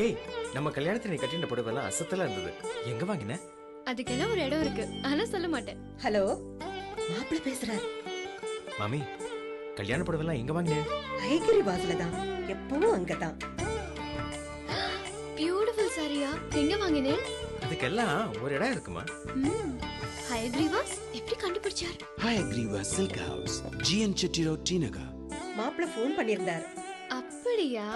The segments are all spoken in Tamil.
ஏய் நம்ம கல்யாணத்துல நீ கட்டின புடவெல்லாம் அசத்தலா இருந்தது. எங்க வாங்கின? அதுக்கெல்லாம் ஒரு இடம் இருக்கு. ஆனா சொல்ல மாட்டேன். ஹலோ மாப்பிள்ள பேசுறார். மாமி கல்யாண புடவெல்லாம் எங்க வாங்கின? ஐகிரி வாசல தான் எப்பவும் அங்கதான். பியூட்டிஃபுல் சாரியா எங்க வாங்கினேன் அதுக்கெல்லாம் ஒரு இடம் இருக்குமா? ம் ஹயக்ரீவாஸ் எப்படி கண்டுபிடிச்சார்? Hayagriva Silk House, GN Chetty Road, Tinaga. மாப்பிள்ள ஃபோன் பண்ணியிருந்தார். அப்படியா?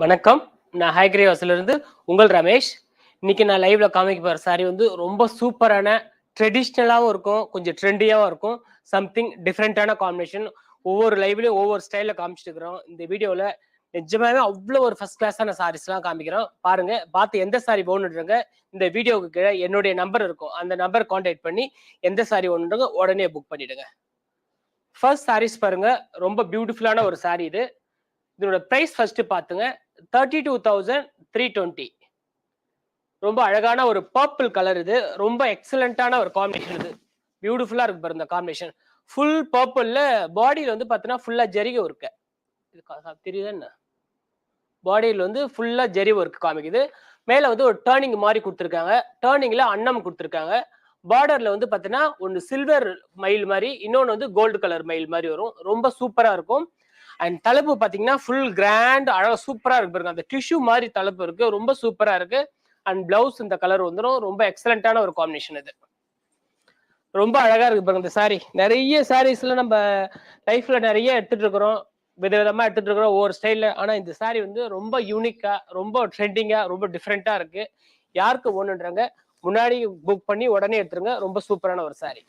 வணக்கம். நான் ஹைக்ரே இருந்து உங்கள் ரமேஷ். இன்னைக்கு நான் லைவ்ல காமிக்க போகிற சாரி வந்து ரொம்ப சூப்பரான ட்ரெடிஷ்னலாகவும் இருக்கும் கொஞ்சம் ட்ரெண்டியாகவும் இருக்கும். சம்திங் டிஃப்ரெண்ட்டான காம்பினேஷன் ஒவ்வொரு லைவ்லையும் ஒவ்வொரு ஸ்டைலில் காமிச்சிட்டு இருக்கிறோம். இந்த வீடியோவில் நிஜமாவே அவ்வளோ ஒரு ஃபர்ஸ்ட் கிளாஸான சாரீஸ்லாம் காமிக்கிறோம். பாருங்க பார்த்து எந்த சாரி போகணுன்றங்க இந்த வீடியோவுக்கு கீழே என்னுடைய நம்பர் இருக்கும். அந்த நம்பர் காண்டாக்ட் பண்ணி எந்த சாரி ஒன்றுங்க உடனே புக் பண்ணிடுங்க. ஃபர்ஸ்ட் சாரீஸ் பாருங்க ரொம்ப பியூட்டிஃபுல்லான ஒரு சாரி இது. இதோட ப்ரைஸ் ஃபர்ஸ்ட் பார்த்துங்க thirty two thousand three twenty ரொம்ப அழகான ஒரு பர்பிள் கலர் இது. ரொம்ப எக்ஸலண்ட்டான ஒரு காம்பினேஷன் இது. பியூட்டிஃபுல்லாக இருக்கு பாருங்க இந்த காம்பினேஷன் ஃபுல் பர்பிளில் பாடியில் வந்து பார்த்தீங்கன்னா ஃபுல்லாக ஜரிகை இருக்கு இது கா- தெரியுதா என்ன? பாடியில் வந்து ஃபுல்லாக ஜரி ஒர்க் காமிக்குது. மேலே வந்து ஒரு டேர்னிங் மாதிரி கொடுத்துருக்காங்க. டேர்னிங்கில் அன்னம் கொடுத்துருக்காங்க. பார்டரில் வந்து பார்த்தீங்கன்னா ஒன்று சில்வர் மயில் மாதிரி இன்னொன்று வந்து கோல்டு கலர் மயில் மாதிரி வரும். ரொம்ப சூப்பராக இருக்கும். அண்ட் தலைப்பு பார்த்தீங்கன்னா ஃபுல் கிராண்ட் அழகாக சூப்பராக இருக்கு பாருங்க. அந்த டிஷ்யூ மாதிரி தலைப்பு இருக்கு. ரொம்ப சூப்பராக இருக்கு. அண்ட் பிளவுஸ் இந்த கலர் வந்துடும் ரொம்ப எக்ஸலண்டான ஒரு காம்பினேஷன் இது. ரொம்ப அழகா இருக்கு பாருங்க இந்த சாரி நிறைய சாரீஸ்ல நம்ம லைஃப்ல நிறைய எடுத்துட்டு இருக்கிறோம். விதவிதமா எடுத்துட்டு இருக்கிறோம் ஒவ்வொரு ஸ்டைல்ல ஆனா இந்த சாரி வந்து ரொம்ப யூனிக்கா ரொம்ப ட்ரெண்டிங்கா ரொம்ப டிஃப்ரெண்டா இருக்கு. யாருக்கு ஒண்ணுன்றாங்க முன்னாடி புக் பண்ணி உடனே எடுத்துருங்க. ரொம்ப சூப்பரான ஒரு சாரி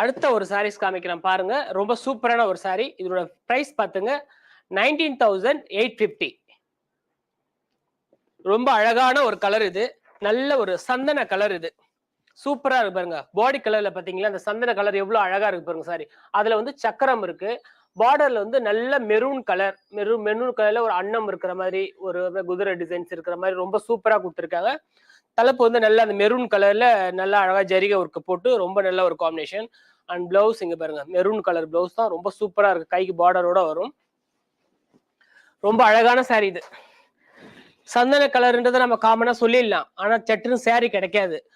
அடுத்த ஒரு சாரீஸ் காமிக்கிறேன் பாருங்க. ரொம்ப சூப்பரான ஒரு சாரி இதோட பிரைஸ் பார்த்துங்க. நைன்டீன் தௌசண்ட் எயிட் ஃபிஃப்டி ரொம்ப அழகான ஒரு கலர் இது. நல்ல ஒரு சந்தன கலர் இது. சூப்பரா இருக்கு பாருங்க. பாடி கலர்ல பாத்தீங்களா அந்த சந்தன கலர் எவ்வளவு அழகா இருக்கு பாருங்க சாரி அதுல வந்து சக்கரம் இருக்கு. பார்டர்ல வந்து நல்ல மெரூன் கலர் மெரூன் மெரூன் கலர்ல ஒரு அன்னம் இருக்கிற மாதிரி ஒரு குதிரை டிசைன்ஸ் இருக்கிற மாதிரி ரொம்ப சூப்பரா கொடுத்துருக்காங்க. தலைப்பு வந்து நல்ல அந்த மெரூன் கலர்ல நல்லா அழகா ஜரிகை ஒர்க்கு போட்டு ரொம்ப நல்ல ஒரு காம்பினேஷன் அண்ட் பிளவுஸ் இங்க பாருங்க. மெரூன் கலர் பிளவுஸ் தான் ரொம்ப சூப்பரா இருக்கு. கைக்கு பார்டரோட வரும். ரொம்ப அழகான சாரி இது. சந்தன கலர்ன்றதை நம்ம காமனா சொல்லிடலாம். ஆனா சட்டுன்னு சாரி கிடைக்காது.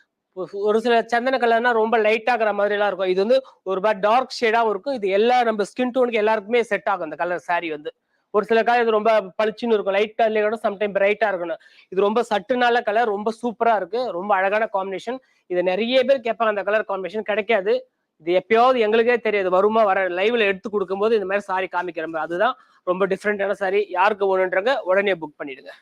ஒரு- சில சந்தன கலர்னா ரொம்ப லைட் ஆகுற மாதிரி எல்லாம் இருக்கும். இது வந்து ஒரு மாதிரி டார்க் ஷேடாவும் இருக்கும். இது எல்லா நம்ம ஸ்கின் டோனுக்கு எல்லாருக்குமே செட் ஆகும் அந்த கலர் சாரி வந்து. ஒரு சில கலர் இது ரொம்ப பளிச்சுன்னு இருக்கும். லைட் கலர்ல கூட சம்டைம் பிரைட்டா இருக்கணும். இது ரொம்ப சட்டுனால கலர் ரொம்ப சூப்பரா இருக்கு. ரொம்ப அழகான காம்பினேஷன் இது நிறைய பேர் கேட்பாங்க. அந்த கலர் காம்பினேஷன் கிடைக்காது. இது எப்பயாவது எங்களுக்கே தெரியாது. வருமா வர லைவ்ல எடுத்து கொடுக்கும்போது இந்த மாதிரி சாரி காமிக்கிறோம் அதுதான் ரொம்ப டிஃப்ரெண்டான சாரி யாருக்கு வேணுன்றங்க உடனே புக் பண்ணிடுங்க.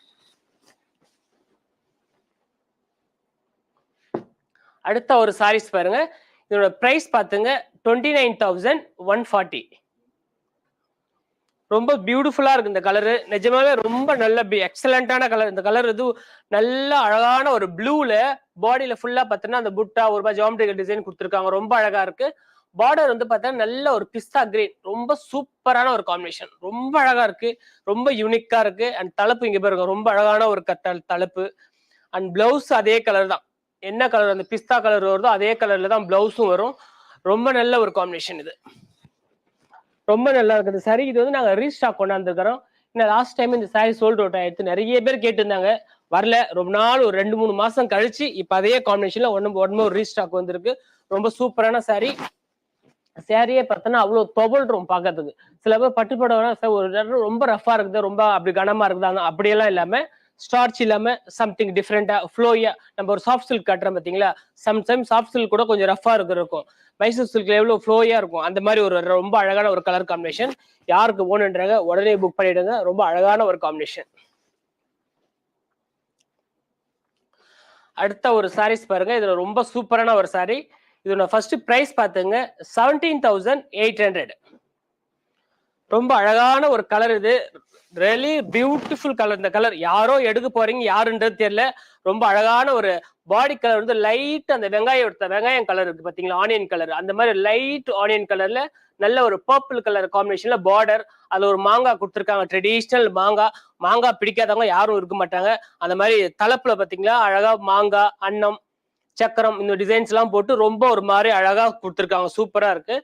அடுத்த ஒரு சாரீஸ் பாருங்க. இதோட பிரைஸ் பார்த்துங்க. Twenty nine thousand one forty ரொம்ப பியூட்டிஃபுல்லா இருக்கு இந்த கலரு நிஜமாவே ரொம்ப நல்ல எக்ஸலண்டான கலர் இந்த கலர் இது நல்ல அழகான ஒரு ப்ளூல பாடியில ஃபுல்லா பார்த்தோன்னா அந்த புட்டா ஒரு மாதிரி ஜாமெட்ரிக்கல் டிசைன் கொடுத்துருக்காங்க. ரொம்ப அழகா இருக்கு. பார்டர் வந்து பார்த்தா நல்ல ஒரு பிஸ்தா கிரீன் ரொம்ப சூப்பரான ஒரு காம்பினேஷன் ரொம்ப அழகா இருக்கு. ரொம்ப யூனிக்கா இருக்கு. அண்ட் தலைப்பு இங்க பாருங்க. ரொம்ப அழகான ஒரு கத்தல் தலைப்பு அண்ட் பிளவுஸ் அதே கலர் தான். என்ன கலர் அந்த பிஸ்தா கலர் வருதோ அதே கலர்ல தான் பிளவுஸும் வரும். ரொம்ப நல்ல ஒரு காம்பினேஷன் இது. ரொம்ப நல்லா இருக்குது சரி இது வந்து நாங்கள் ரீஸ்டாக் கொண்டாந்துருக்கிறோம். இன்னும் லாஸ்ட் டைம் இந்த சாரி சோல்ட் அவுட் ஆயிடுச்சு. நிறைய பேர் கேட்டிருந்தாங்க. வரல. ரொம்ப நாள் ஒரு ரெண்டு மூணு மாசம் கழிச்சு இப்போ அதே காம்பினேஷன்ல ஒன்னு உடனே ஒரு ரீஸ்டாக் வந்திருக்கு. ரொம்ப சூப்பரான சாரி சாரியே பார்த்தோன்னா அவ்வளோ தொபல்றோம் பார்க்கறதுக்கு. சில பேர் பட்டு சார் ஒரு ரொம்ப ரஃபா இருக்குது ரொம்ப அப்படி கனமா இருக்குதா? அப்படியெல்லாம் இல்லாமல் ஸ்டார்ச் இல்லாம சம்திங் டிஃப்ரெண்டா ஃப்ளோயா நம்ம ஒரு சாஃப்ட் சில்க் கட்டுறோம் பாத்தீங்களா? சம்டைம் சாஃப்ட் சில்க் கூட கொஞ்சம் ரஃபா இருக்கு இருக்கும் மைசூர் சில்க்ல எவ்வளவு ஃப்ளோயா இருக்கும் அந்த மாதிரி ஒரு ரொம்ப அழகான ஒரு கலர் காம்பினேஷன் யாருக்கு ஓணுன்றாங்க உடனே புக் பண்ணிடுங்க. ரொம்ப அழகான ஒரு காம்பினேஷன் அடுத்த ஒரு சாரீஸ் பாருங்க. இதுல ரொம்ப சூப்பரான ஒரு சாரி இதோட ஃபர்ஸ்ட் பிரைஸ் பார்த்துங்க செவன்டீன் தௌசண்ட் எயிட் ஹண்ட்ரட் ரொம்ப அழகான ஒரு கலர் இது. ரியலி பியூட்டிஃபுல் கலர் இந்த கலர் யாரோ எடுக்க போறீங்க யாருன்றது தெரியல. ரொம்ப அழகான ஒரு பாடி கலர் வந்து லைட் அந்த வெங்காயம் எடுத்த வெங்காயம் கலர் இருக்கு பாத்தீங்களா? ஆனியன் கலர் அந்த மாதிரி லைட் ஆனியன் கலர்ல நல்ல ஒரு பர்பிள் கலர் காம்பினேஷன்ல பார்டர் அதுல ஒரு மாங்காய் கொடுத்துருக்காங்க. ட்ரெடிஷ்னல் மாங்காய் மாங்காய் பிடிக்காதவங்க யாரும் இருக்க மாட்டாங்க. அந்த மாதிரி தலைப்புல பாத்தீங்களா? அழகா மாங்காய் அன்னம் சக்கரம் இந்த டிசைன்ஸ் எல்லாம் போட்டு ரொம்ப ஒரு மாதிரி அழகா கொடுத்துருக்காங்க. சூப்பரா இருக்கு.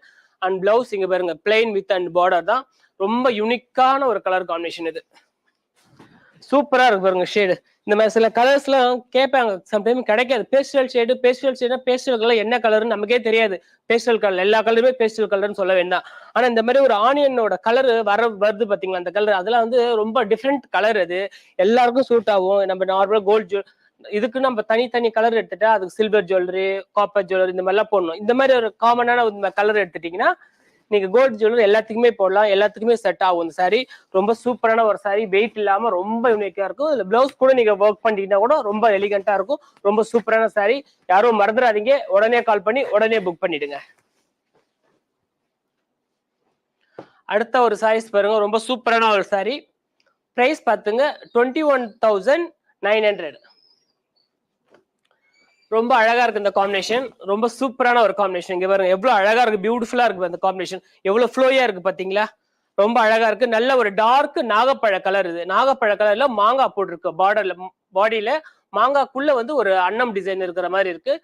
அண்ட் பிளவுஸ் இங்க பாருங்க. பிளெயின் வித் அண்ட் பார்டர் தான். ரொம்ப யூனிக்கான ஒரு கலர் காம்பினேஷன் இது. சூப்பரா இருக்கு பாருங்க ஷேடு இந்த மாதிரி சில கலர்ஸ்லாம் கேட்பாங்க. சம்டைம் கிடைக்காது. Pastel shade pastel shade pastel colour என்ன கலர்னு நமக்கே தெரியாது. பேஸ்டல் கலர் எல்லா கலருமே பேஸ்டல் கலர்னு சொல்ல வேண்டாம். ஆனா இந்த மாதிரி ஒரு ஆனியனோட கலர் வர வருது பாத்தீங்களா அந்த கலர் அதெல்லாம் வந்து ரொம்ப டிஃப்ரெண்ட் கலர் அது. எல்லாருக்கும் சூட் ஆகும். நம்ம நார்மலா கோல்ட் ஜுவல் இதுக்கு நம்ம தனித்தனி கலர் எடுத்துட்டா அதுக்கு சில்வர் ஜுவல்லரி காப்பர் ஜுவல்லரி இந்த மாதிரிலாம் போடணும். இந்த மாதிரி ஒரு காமனான கலர் எடுத்துட்டீங்கன்னா நீங்க கோல்டு ஜுவல்லர் எல்லாத்துக்குமே போடலாம். எல்லாத்துக்குமே செட் ஆகும். இந்த சாரி ரொம்ப சூப்பரான ஒரு சாரி வெயிட் இல்லாம ரொம்ப யூனிக்கா இருக்கும். இதுல பிளவுஸ் கூட நீங்க ஒர்க் பண்ணிட்டீங்கன்னா கூட ரொம்ப எலிகண்டா இருக்கும். ரொம்ப சூப்பரான சாரி யாரும் மறந்துடாதீங்க. உடனே கால் பண்ணி உடனே புக் பண்ணிடுங்க. அடுத்த ஒரு சாரீஸ் பாருங்க. ரொம்ப சூப்பரான ஒரு சாரி பிரைஸ் பார்த்துங்க. Twenty one thousand nine hundred ரொம்ப அழகா இருக்கு இந்த காம்பினேஷன் ரொம்ப சூப்பரான ஒரு காம்பினேஷன் இங்க பாருங்க எவ்வளவு அழகா இருக்கு பியூட்டிஃபுல்லா இருக்கு அந்த காம்பினேஷன் எவ்வளவு ஃப்ளோயா இருக்கு பாத்தீங்களா? ரொம்ப அழகா இருக்கு. நல்ல ஒரு டார்க் நாகப்பழ கலர் இது. நாகப்பழ கலர்ல மாங்காய் போட்டிருக்கு பார்டர்ல பாடியில மாங்காக்குள்ள வந்து ஒரு அன்னம் டிசைன் இருக்கிற மாதிரி இருக்கு.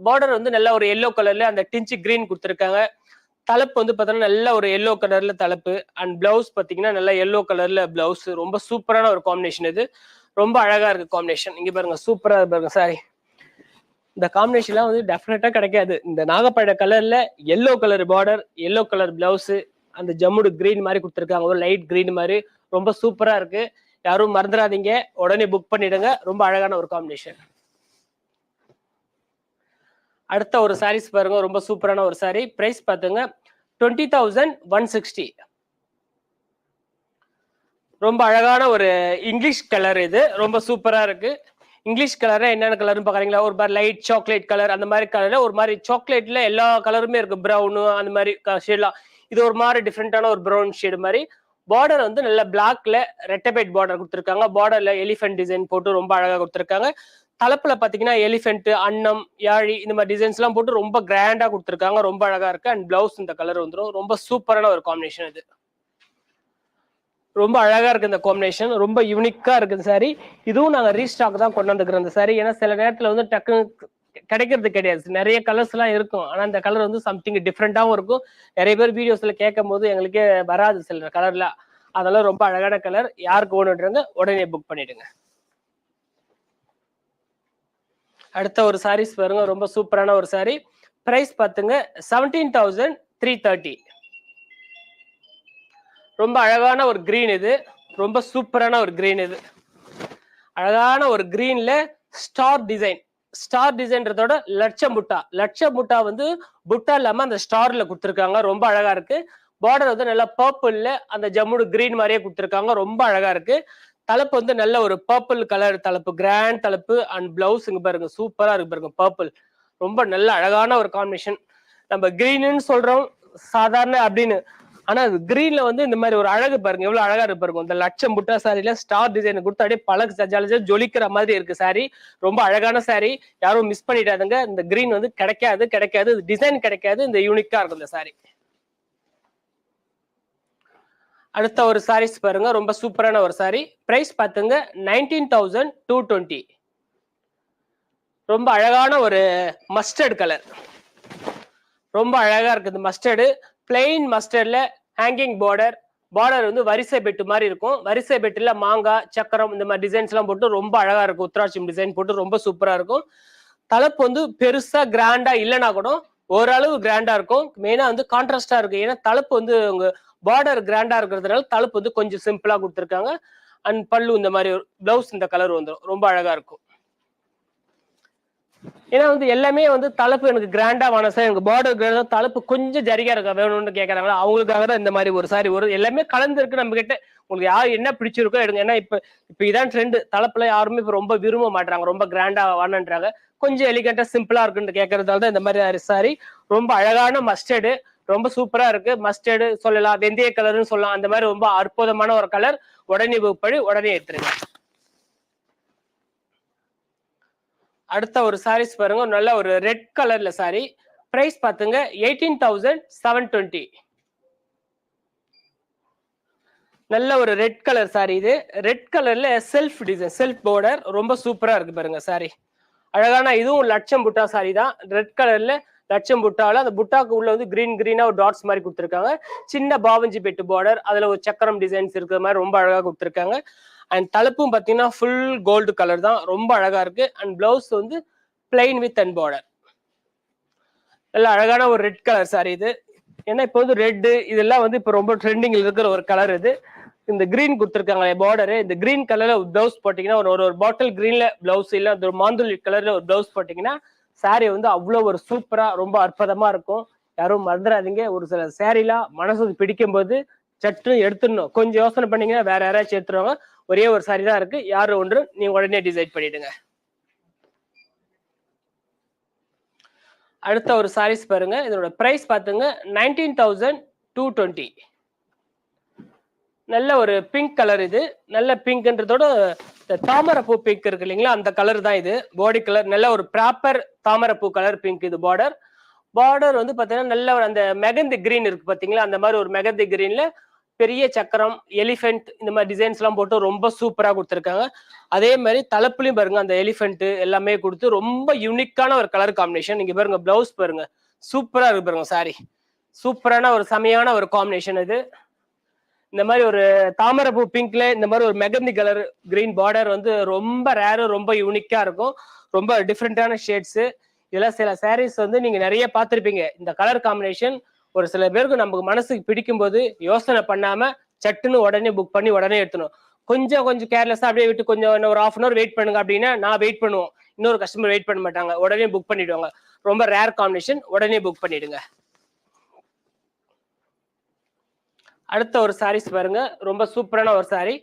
பார்டர் வந்து நல்ல ஒரு எல்லோ கலர்ல அந்த டிஞ்சு கிரீன் கொடுத்துருக்காங்க. தலைப்பு வந்து பார்த்தோன்னா நல்ல ஒரு எல்லோ கலர்ல தலைப்பு. அண்ட் பிளவுஸ் பார்த்தீங்கன்னா நல்ல எல்லோ கலர்ல பிளவுஸ் ரொம்ப சூப்பரான ஒரு காம்பினேஷன் இது. ரொம்ப அழகா இருக்கு காம்பினேஷன் இங்க பாருங்க சூப்பரா பாருங்க சாரி இந்த காம்பினேஷன்லாம் வந்து டெஃபினட்டா கிடைக்காது. இந்த நாகப்பழ கலர்ல yellow colour border yellow colour blouse அந்த ஜம்முடு கிரீன் மாதிரி கொடுத்துருக்காங்க. ஒரு லைட் கிரீன் மாதிரி. ரொம்ப சூப்பரா இருக்கு. யாரும் மறந்துடாதீங்க உடனே புக் பண்ணிடுங்க. ரொம்ப அழகான ஒரு காம்பினேஷன் அடுத்த ஒரு சாரீஸ் பாருங்க. ரொம்ப சூப்பரான ஒரு சாரி பிரைஸ் பார்த்துங்க. டுவெண்ட்டி தௌசண்ட் ஒன் சிக்ஸ்டி ரொம்ப அழகான ஒரு இங்கிலீஷ் கலர் இது. ரொம்ப சூப்பரா இருக்கு. இங்கிலீஷ் கலர் என்னென்ன கலர்னு பார்க்குறீங்களா ஒரு மாதிரி லைட் சாக்லேட் கலர் அந்த மாதிரி கலரில் ஒரு மாதிரி சாக்லேட்ல எல்லா கலருமே இருக்கு. ப்ரௌனு அந்த மாதிரி ஷேட்லாம் இது ஒரு மாதிரி டிஃப்ரெண்ட்டான ஒரு ப்ரௌன் ஷேடு மாதிரி. பார்டர் வந்து நல்ல பிளாக்ல ரெட்டபைட் பார்டர் கொடுத்துருக்காங்க. பார்டர்ல எலிஃபென்ட் டிசைன் போட்டு ரொம்ப அழகா கொடுத்துருக்காங்க. தலைப்புல பாத்தீங்கன்னா எலிஃபென்ட் அன்னம் யாழி இந்த மாதிரி டிசைன்ஸ் எல்லாம் போட்டு ரொம்ப கிராண்டா கொடுத்துருக்காங்க. ரொம்ப அழகா இருக்கு. அண்ட் பிளவுஸ் இந்த கலர் வந்துடும் ரொம்ப சூப்பரான ஒரு காம்பினேஷன் இது. ரொம்ப அழகா இருக்கு இந்த காம்பினேஷன் ரொம்ப யூனிக்கா இருக்கு இந்த சாரி இதுவும் நாங்க ரீஸ்டாக் தான் கொண்டு வந்துக்கிறோம் இந்த சாரி ஏன்னா சில நேரத்துல வந்து டக்குன்னு கிடைக்கிறது கிடையாது. நிறைய கலர்ஸ் எல்லாம் இருக்கும். ஆனா இந்த கலர் வந்து சம்திங் டிஃப்ரெண்டாவும் இருக்கும். நிறைய பேர் வீடியோஸ்ல கேட்கும் போது எங்களுக்கே வராது சில கலர்ல அதெல்லாம் ரொம்ப அழகான கலர் யாருக்கு வேணுன்றாங்க உடனே புக் பண்ணிடுங்க. அடுத்த ஒரு சாரீஸ் பாருங்க. ரொம்ப சூப்பரான ஒரு சாரி பிரைஸ் பார்த்துங்க செவன்டீன் தௌசண்ட் த்ரீ தேர்ட்டி ரொம்ப அழகான ஒரு கிரீன் இது. ரொம்ப சூப்பரான ஒரு கிரீன் இது. அழகான ஒரு கிரீன்ல ஸ்டார் டிசைன் ஸ்டார் டிசைன்றதோட லட்ச புட்டா லட்ச புட்டா வந்து புட்டா இல்லாம அந்த ஸ்டார்ல கொடுத்துருக்காங்க. ரொம்ப அழகா இருக்கு. பார்டர் வந்து நல்லா பர்பிள்ல அந்த ஜம்முடு கிரீன் மாதிரியே கொடுத்துருக்காங்க. ரொம்ப அழகா இருக்கு. தலைப்பு வந்து நல்ல ஒரு பர்பிள் கலர் தலைப்பு. கிராண்ட் தலைப்பு அண்ட் பிளவுஸ் இங்க பாருங்க. சூப்பரா இருக்கு பாருங்க பர்பிள் ரொம்ப நல்ல அழகான ஒரு காம்பினேஷன் நம்ம கிரீனுன்னு சொல்றோம். சாதாரண அப்படின்னு ஆனா அது கிரீன்ல வந்து இந்த மாதிரி ஒரு அழகு பாருங்க. எவ்வளவு அழகா இருக்கு பாருங்க. இந்த லட்சம் புட்டா சாரில ஸ்டார் டிசைன் கொடுத்து அப்படியே பழகு சஜாலிச்சா ஜொலிக்கிற மாதிரி இருக்கு சாரி ரொம்ப அழகான சாரி யாரும் மிஸ் பண்ணிட்டாதுங்க இந்த கிரீன் வந்து கிடைக்காது கிடைக்காது. டிசைன் கிடைக்காது. இந்த யூனிக்கா இருக்கும் இந்த சாரி அடுத்த ஒரு சாரீஸ் பாருங்க. ரொம்ப சூப்பரான ஒரு சாரி பிரைஸ் பார்த்துங்க. நைன்டீன் தௌசண்ட் டூ டுவெண்ட்டி ரொம்ப அழகான ஒரு மஸ்டர்ட் கலர் ரொம்ப அழகா இருக்கு இந்த மஸ்டர்டு பிளெயின் மஸ்டர்ல ஹேங்கிங் பார்டர் பார்டர் வந்து வரிசை பெட்டு மாதிரி இருக்கும். வரிசை பெட்டுல மாங்காய் சக்கரம் இந்த மாதிரி டிசைன்ஸ் எல்லாம் போட்டு ரொம்ப அழகா இருக்கும். உத்ராட்சம் டிசைன் போட்டு ரொம்ப சூப்பரா இருக்கும். தலைப்பு வந்து பெருசா கிராண்டா இல்லைன்னா கூட ஓரளவு கிராண்டா இருக்கும். மெயினா வந்து கான்ட்ராஸ்டா இருக்கு ஏன்னா தலைப்பு வந்து உங்க பார்டர் கிராண்டா இருக்கிறதுனால தலைப்பு வந்து கொஞ்சம் சிம்பிளா கொடுத்துருக்காங்க. அண்ட் பல்லு இந்த மாதிரி பிளவுஸ் இந்த கலர் வந்துடும் ரொம்ப அழகா இருக்கும். ஏன்னா வந்து எல்லாமே வந்து தலைப்பு எனக்கு கிராண்டா வேணும் சார். எனக்கு பார்டர் கிராண்டா தலைப்பு கொஞ்சம் ஜரிகா இருக்கா வேணும்னு கேட்கறாங்களா அவங்களுக்காக தான் இந்த மாதிரி ஒரு சாரி ஒரு எல்லாமே கலந்து இருக்கு நம்ம கிட்ட. உங்களுக்கு யார் என்ன பிடிச்சிருக்கோ எடுங்க. ஏன்னா இப்ப இப்ப இதான் ட்ரெண்ட் தலைப்புல யாருமே இப்ப ரொம்ப விரும்ப மாட்டாங்க ரொம்ப கிராண்டா வேணுன்றாங்க கொஞ்சம் எலிகண்டா சிம்பிளா இருக்குன்னு கேட்கறதால தான் இந்த மாதிரி சாரி ரொம்ப அழகான மஸ்டர்டு ரொம்ப சூப்பரா இருக்கு. மஸ்டர்டு சொல்லலாம். வெந்தய கலர்னு சொல்லலாம். அந்த மாதிரி ரொம்ப அற்புதமான ஒரு கலர் உடனே புக் பண்ணி உடனே எடுத்துருங்க. அடுத்த ஒரு சாரீஸ் பாருங்க நல்ல ஒரு ரெட் கலர்ல சாரி பிரைஸ் பாத்துங்க எயிட்டீன் தௌசண்ட் செவன் டுவெண்ட்டி நல்ல ஒரு ரெட் கலர் சாரி இது. ரெட் கலர்ல செல்ஃப் டிசைன் செல்ஃப் போர்டர் ரொம்ப சூப்பரா இருக்கு பாருங்க சாரி அழகான இதுவும் லட்சம் புட்டா சாரி தான். ரெட் கலர்ல லட்சம் புட்டாவில் அந்த புட்டாக்கு உள்ள வந்து கிரீன் கிரீனா ஒரு டாட்ஸ் மாதிரி கொடுத்துருக்காங்க. சின்ன பாவஞ்சி பெட்டு பார்டர் அதுல ஒரு சக்கரம் டிசைன்ஸ் இருக்கிற மாதிரி ரொம்ப அழகா கொடுத்துருக்காங்க. அண்ட் தலைப்பும் பார்த்தீங்கன்னா ஃபுல் கோல்டு கலர் தான். ரொம்ப அழகா இருக்கு. அண்ட் பிளவுஸ் வந்து பிளைன் வித் அண்ட் பார்டர் நல்ல அழகான ஒரு ரெட் கலர் சாரி இது. ஏன்னா இப்போ வந்து ரெட்டு இதெல்லாம் வந்து இப்போ ரொம்ப ட்ரெண்டிங்கில் இருக்கிற ஒரு கலர் இது. இந்த கிரீன் கொடுத்துருக்காங்க பார்டரு இந்த கிரீன் கலர்ல ஒரு பிளவுஸ் போட்டீங்கன்னா ஒரு ஒரு ஒரு பாட்டில் கிரீன்ல பிளவுஸ் அந்த ஒரு மாந்துளி கலர்ல ஒரு பிளவுஸ் போட்டீங்கன்னா saree வந்து அவ்வளோ ஒரு சூப்பரா ரொம்ப அற்புதமா இருக்கும். யாரும் மறந்துடாதீங்க ஒரு சில சேரீலாம் மனசு பிடிக்கும் போது சட்டு எடுத்துடணும். கொஞ்சம் யோசனை பண்ணீங்கன்னா வேற யாராச்சும் எடுத்துருவாங்க. ஒரே ஒரு saree தான் இருக்கு. யாரு ஒன்று நீங்க உடனே டிசைட் பண்ணிடுங்க. அடுத்த ஒரு சாரீஸ் பாருங்க. இதோட பிரைஸ் பாத்துங்க நைன்டீன் தௌசண்ட் டூ டுவெண்ட்டி நல்ல ஒரு பிங்க் கலர் இது. நல்ல பிங்க்ன்றதோட இந்த தாமரைப்பூ பிங்க் இருக்கு இல்லைங்களா? அந்த கலர் தான் இது. பாடி கலர் நல்ல ஒரு ப்ராப்பர் தாமரைப்பூ கலர் பிங்க் இது பார்டர் பார்டர் வந்து பார்த்தீங்கன்னா நல்ல ஒரு அந்த மெகந்தி கிரீன் இருக்கு பார்த்தீங்களா? அந்த மாதிரி ஒரு மெகந்தி கிரீன்ல பெரிய சக்கரம் எலிஃபென்ட் இந்த மாதிரி டிசைன்ஸ் எல்லாம் போட்டு ரொம்ப சூப்பரா கொடுத்துருக்காங்க. அதே மாதிரி தலைப்புலயும் பாருங்க அந்த எலிஃபென்ட் எல்லாமே கொடுத்து ரொம்ப யூனிக்கான ஒரு கலர் காம்பினேஷன் நீங்க பாருங்க பிளவுஸ் பாருங்க. சூப்பரா இருக்கு பாருங்க சாரி சூப்பரான ஒரு செமையான ஒரு காம்பினேஷன் இது. இந்த மாதிரி ஒரு தாமரைப்பூ பிங்க்ல இந்த மாதிரி ஒரு மெகந்தி கலர் கிரீன் பார்டர் வந்து ரொம்ப ரேரு ரொம்ப யூனிக்கா இருக்கும். ரொம்ப டிஃப்ரெண்டான ஷேட்ஸ் இதெல்லாம் சில சாரீஸ் வந்து நீங்க நிறைய பார்த்துருப்பீங்க. இந்த கலர் காம்பினேஷன் ஒரு சில பேருக்கு நமக்கு மனசுக்கு பிடிக்கும் போது யோசனை பண்ணாம சட்டுன்னு உடனே புக் பண்ணி உடனே எடுத்துணும் கொஞ்சம் கொஞ்சம் கேர்லெஸ்ஸா அப்படியே விட்டு கொஞ்சம் இன்னும் ஒரு ஆஃப் அன் அவர் வெயிட் பண்ணுங்க அப்படின்னா நான் வெயிட் பண்ணுவோம். இன்னொரு கஸ்டமர் வெயிட் பண்ண மாட்டாங்க. உடனே புக் பண்ணிடுவாங்க. ரொம்ப ரேர் காம்பினேஷன் உடனே புக் பண்ணிடுங்க. அடுத்த ஒரு சாரீஸ் பாருங்க. ரொம்ப சூப்பரான ஒரு சாரி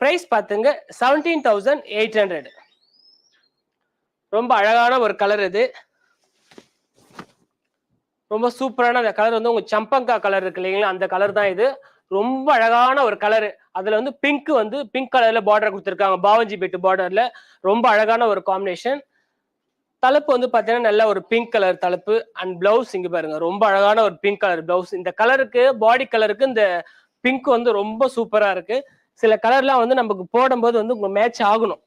பிரைஸ் பார்த்துங்க. செவன்டீன் தௌசண்ட் எயிட் ஹண்ட்ரட் ரொம்ப அழகான ஒரு கலர் இது. ரொம்ப சூப்பரான அந்த கலர் வந்து உங்க சம்பங்கா கலர் இருக்கு இல்லைங்களா? அந்த கலர் தான் இது. ரொம்ப அழகான ஒரு கலரு அதுல வந்து பிங்க் வந்து பிங்க் கலர்ல பார்டர் கொடுத்துருக்காங்க. பாவஞ்சி பெட்டு பார்டர்ல ரொம்ப அழகான ஒரு காம்பினேஷன் தலைப்பு வந்து பாத்தீங்கன்னா நல்ல ஒரு பிங்க் கலர் தலைப்பு அண்ட் பிளவுஸ் இங்க பாருங்க. ரொம்ப அழகான ஒரு பிங்க் கலர் பிளவுஸ் இந்த கலருக்கு பாடி கலருக்கு இந்த பிங்க் வந்து ரொம்ப சூப்பரா இருக்கு. சில கலர்லாம் வந்து நமக்கு போடும்போது வந்து உங்க மேட்ச் ஆகணும்.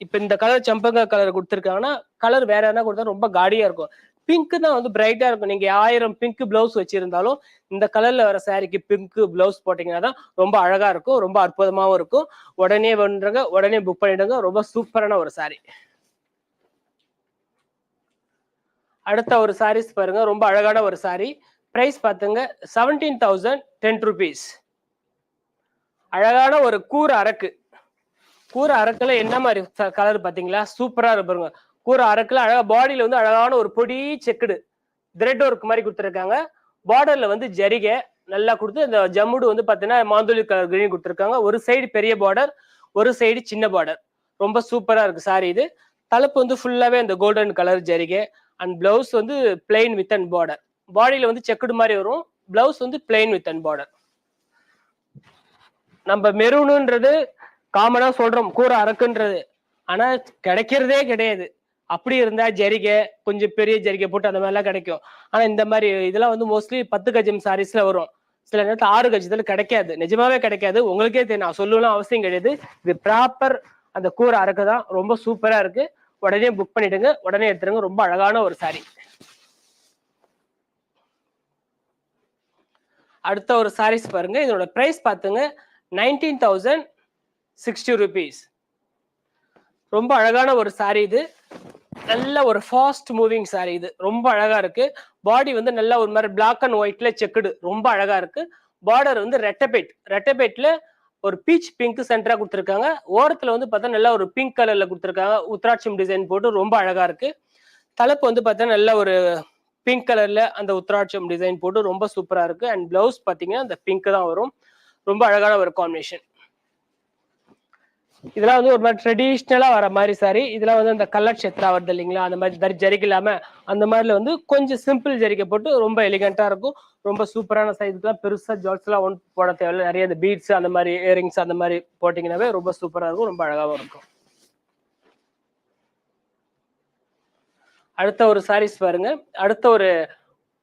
இப்ப இந்த கலர் செம்பங்க கலர் கொடுத்துருக்காங்கன்னா கலர் வேற எதனா கொடுத்தா ரொம்ப காடியா இருக்கும். பிங்க் தான் வந்து பிரைட்டா இருக்கும். நீங்க ஆயிரம் பிங்க் பிளவுஸ் வச்சிருந்தாலும் இந்த கலர்ல வர சாரிக்கு பிங்க் பிளவுஸ் போட்டீங்கன்னா தான் ரொம்ப அழகா இருக்கும் ரொம்ப அற்புதமாவும் இருக்கும். உடனே வந்துருங்க உடனே புக் பண்ணிடுங்க. ரொம்ப சூப்பரான ஒரு சாரி அடுத்த ஒரு சாரீஸ் பாருங்க. ரொம்ப அழகான ஒரு சாரி பிரைஸ் பாத்துங்க செவன்டீன் தௌசண்ட் டென் ருபீஸ் அழகான ஒரு கூரை அரக்கு. கூரை அரக்குல என்ன மாதிரி கலர் பாத்தீங்களா சூப்பரா இருப்பாருங்க பாருங்க. கூரை அரக்கில் அழகா பாடியில வந்து அழகான ஒரு பொடி செக்குடு த்ரெட் ஒர்க் மாதிரி கொடுத்துருக்காங்க. பார்டர்ல வந்து ஜரிகை நல்லா கொடுத்து இந்த ஜம்முடு வந்து பார்த்தீங்கன்னா மாந்துளி கலர் கிரீன் கொடுத்துருக்காங்க. ஒரு சைடு பெரிய பார்டர் ஒரு சைடு சின்ன பார்டர் ரொம்ப சூப்பராக இருக்குது சாரி இது. தலைப்பு வந்து ஃபுல்லாகவே அந்த கோல்டன் கலர் ஜரிகை அண்ட் பிளவுஸ் வந்து பிளெயின் வித் அண்ட் பார்டர் பாடியில் வந்து செக்குடு மாதிரி வரும் பிளவுஸ் வந்து பிளெயின் வித் அண்ட் பார்டர் நம்ம மெரூனுன்றது காமனாக சொல்கிறோம் கூரை அரக்குன்றது ஆனால் கிடைக்கிறதே கிடையாது. அப்படி இருந்தா ஜரிகை கொஞ்சம் பெரிய ஜரிகை போட்டு அந்த மாதிரிலாம் கிடைக்கும். ஆனா இந்த மாதிரி இதெல்லாம் வந்து மோஸ்ட்லி பத்து கஜம் சாரீஸ்ல வரும். சில நேரத்தில் ஆறு கஜத்துல கிடைக்காது. நிஜமாவே கிடைக்காது. உங்களுக்கே தெரியும். நான் சொல்லலாம் அவசியம் கிடையாது. இது ப்ராப்பர் அந்த கூரை அறுக்க தான் ரொம்ப சூப்பரா இருக்கு. உடனே புக் பண்ணிடுங்க. உடனே எடுத்துருங்க ரொம்ப அழகான ஒரு சாரி அடுத்த ஒரு சாரீஸ் பாருங்க. இதோட பிரைஸ் பாத்துங்க நைன்டீன் தௌசண்ட் சிக்ஸ்டி ருபீஸ் ரொம்ப அழகான ஒரு சாரி இது. நல்ல ஒரு ஃபாஸ்ட் மூவிங் சாரி இது. ரொம்ப அழகா இருக்கு. பாடி வந்து நல்ல ஒரு மாதிரி பிளாக் அண்ட் ஒயிட்ல செக்குடு ரொம்ப அழகா இருக்கு. பார்டர் வந்து ரெட்டபேட் ரெட்டபேட்ல ஒரு பீச் பிங்க் சென்டரா கொடுத்துருக்காங்க. ஓரத்துல வந்து பார்த்தா நல்லா ஒரு பிங்க் கலர்ல கொடுத்துருக்காங்க. உத்ராட்சம் டிசைன் போட்டு ரொம்ப அழகா இருக்கு. தலைப்பு வந்து பார்த்தா நல்ல ஒரு பிங்க் கலர்ல அந்த உத்ராட்சம் டிசைன் போட்டு ரொம்ப சூப்பரா இருக்கு. அண்ட் பிளவுஸ் பாத்தீங்கன்னா அந்த பிங்க் தான் வரும். ரொம்ப அழகான ஒரு காம்பினேஷன் இதெல்லாம் வந்து ஒரு மாதிரி ட்ரெடிஷ்னலா வர மாதிரி சாரி இதெல்லாம் வந்து அந்த கலர் செத்ரா வருது இல்லைங்களா? அந்த மாதிரி தரி ஜரிகை இல்லாம அந்த மாதிரில வந்து கொஞ்சம் சிம்பிள் ஜரிக்கை போட்டு ரொம்ப எலிகண்டா இருக்கும். ரொம்ப சூப்பரான சைஸ்க்குலாம் பெருசா ஜுவல்ஸ் எல்லாம் ஒன்று போட தேவையில்ல. நிறைய இந்த பீட்ஸ் அந்த மாதிரி இயரிங்ஸ் அந்த மாதிரி போட்டீங்கன்னாவே ரொம்ப சூப்பரா இருக்கும். ரொம்ப அழகாவும் இருக்கும். அடுத்த ஒரு சாரீஸ் பாருங்க. அடுத்த ஒரு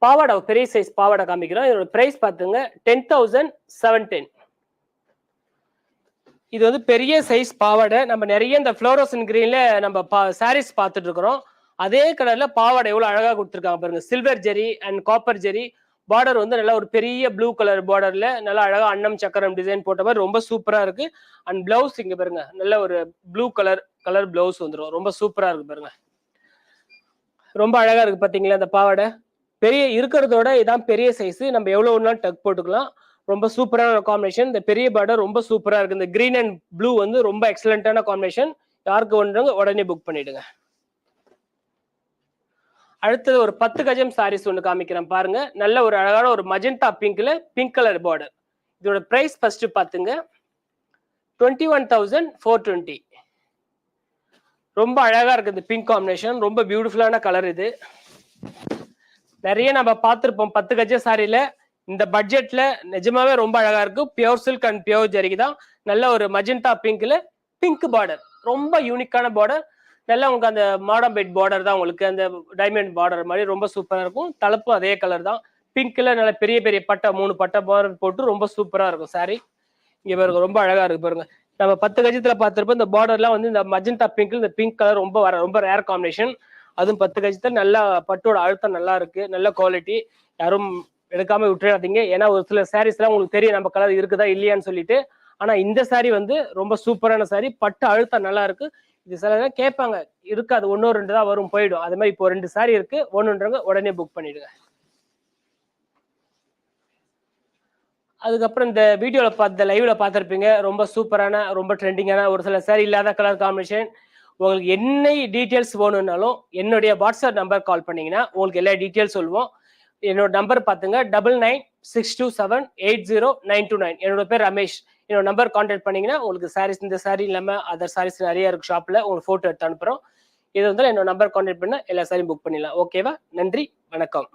பாவாடை பெரிய சைஸ் பாவாடை காமிக்கிறோம். இதோட பிரைஸ் பார்த்துங்க டென் தௌசண்ட் செவன் டென் இது வந்து பெரிய சைஸ் பாவாடை. நம்ம நிறைய இந்த ஃப்ளோரோசன் கிரீன்ல நம்ம பா சாரீஸ் பார்த்துட்டு இருக்கிறோம் அதே கலர்ல பாவாடை எவ்வளவு அழகா கொடுத்துருக்காங்க பாருங்க. Silver zari and copper zari border வந்து நல்லா ஒரு பெரிய ப்ளூ கலர் பார்டர்ல நல்லா அழகா அன்னம் சக்கரம் டிசைன் போட்ட மாதிரி ரொம்ப சூப்பரா இருக்கு. அண்ட் பிளவுஸ் இங்க பாருங்க. நல்ல ஒரு ப்ளூ கலர் கலர் பிளவுஸ் வந்துடும் ரொம்ப சூப்பரா இருக்கு பாருங்க. ரொம்ப அழகா இருக்கு பாத்தீங்களா அந்த பாவாடை? பெரிய இருக்கிறதோட இதான் பெரிய சைஸ் நம்ம எவ்வளவு வேணாலும் டக் போட்டுக்கலாம். ரொம்ப சூப்பரான காம்பினேஷன் இந்த பெரிய பார்டர் ரொம்ப சூப்பரா இருக்கு. இந்த கிரீன் அண்ட் ப்ளூ வந்து ரொம்ப எக்ஸலண்டான காம்பினேஷன் யாருக்கு ஒன்றுங்க உடனே புக் பண்ணிடுங்க. அடுத்தது ஒரு பத்து கஜம் சாரீஸ் ஒன்று காமிக்கிறேன் பாருங்க. நல்ல ஒரு அழகான ஒரு மஜெண்டா பிங்க்ல பிங்க் கலர் பார்டர் இதோட பிரைஸ் ஃபர்ஸ்ட் பார்த்துங்க. Twenty one thousand four twenty ரொம்ப அழகா இருக்கு இந்த பிங்க் காம்பினேஷன் ரொம்ப பியூட்டிஃபுல்லான கலர் இது. நிறைய நம்ம பார்த்துருப்போம் பத்து கஜ சாரியில இந்த பட்ஜெட்ல நிஜமாவே ரொம்ப அழகா இருக்கு. பியோர் சில்க் அண்ட் பியோர் ஜரிகை தான். நல்ல ஒரு மஜெண்டா பிங்க்ல பிங்க் பார்டர் ரொம்ப யூனிக்கான பார்டர் நல்ல உங்களுக்கு அந்த மாடம் பெட் பார்டர் தான் உங்களுக்கு. அந்த டைமண்ட் பார்டர் மாதிரி ரொம்ப சூப்பரா இருக்கும். தலைப்பும் அதே கலர் தான். பிங்க்ல நல்ல பெரிய பெரிய பட்டை மூணு பட்டை பார்டர் போட்டு ரொம்ப சூப்பரா இருக்கும் சாரி இங்க பாருங்க ரொம்ப அழகா இருக்கு பாருங்க. நம்ம பத்து கஜத்துல பார்த்திருப்போம் இந்த பார்டர்லாம் வந்து இந்த மஜெண்டா பிங்க் இந்த பிங்க் கலர் ரொம்ப வர ரொம்ப ரேர் காம்பினேஷன் அதுவும் பத்து கஜத்துல நல்லா பட்டோட அழுத்தம் நல்லா இருக்கு. நல்ல குவாலிட்டி யாரும் எடுக்காம விட்டுறாதீங்க. ஏன்னா ஒரு சில சாரீஸ்லாம் உங்களுக்கு தெரியும். நம்ம கலர் இருக்குதா இல்லையான்னு சொல்லிட்டு. ஆனா இந்த saree வந்து ரொம்ப சூப்பரான saree பட்டு அழுத்தம் நல்லா இருக்கு. இது சில நேரம் கேட்பாங்க இருக்காது ஒன்னோ ரெண்டு தான் வரும் போயிடும். அது மாதிரி இப்போ ரெண்டு saree இருக்கு. ஒன்றுன்றவங்க உடனே புக் பண்ணிடுங்க. அதுக்கப்புறம் இந்த வீடியோவில் பார்த்த லைவ்ல பார்த்துருப்பீங்க. ரொம்ப சூப்பரான ரொம்ப ட்ரெண்டிங்கான ஒரு சில சாரி இல்லாத கலர் காம்பினேஷன் உங்களுக்கு என்ன டீட்டெயில்ஸ் வேணும்னாலும் என்னுடைய வாட்ஸ்அப் நம்பர் கால் பண்ணீங்கன்னா உங்களுக்கு எல்லா டீட்டெயில்ஸ் சொல்லுவோம். என்னோட நம்பர் பார்த்துங்க. Double nine six two seven eight zero nine two nine என்னோட பேர் ரமேஷ். என்னோட நம்பர் கான்டாக்ட் பண்ணீங்கன்னா உங்களுக்கு சாரீஸ் இந்த சாரி இல்லாமல் அதர் சாரீஸ் நிறைய இருக்கு ஷாப்பில் உங்களுக்கு ஃபோட்டோ எடுத்து அனுப்புகிறோம் இது வந்து என்னோட நம்பர் கான்டாக்ட் பண்ண எல்லா சாரியும் புக் பண்ணிடலாம். ஓகேவா நன்றி. வணக்கம்.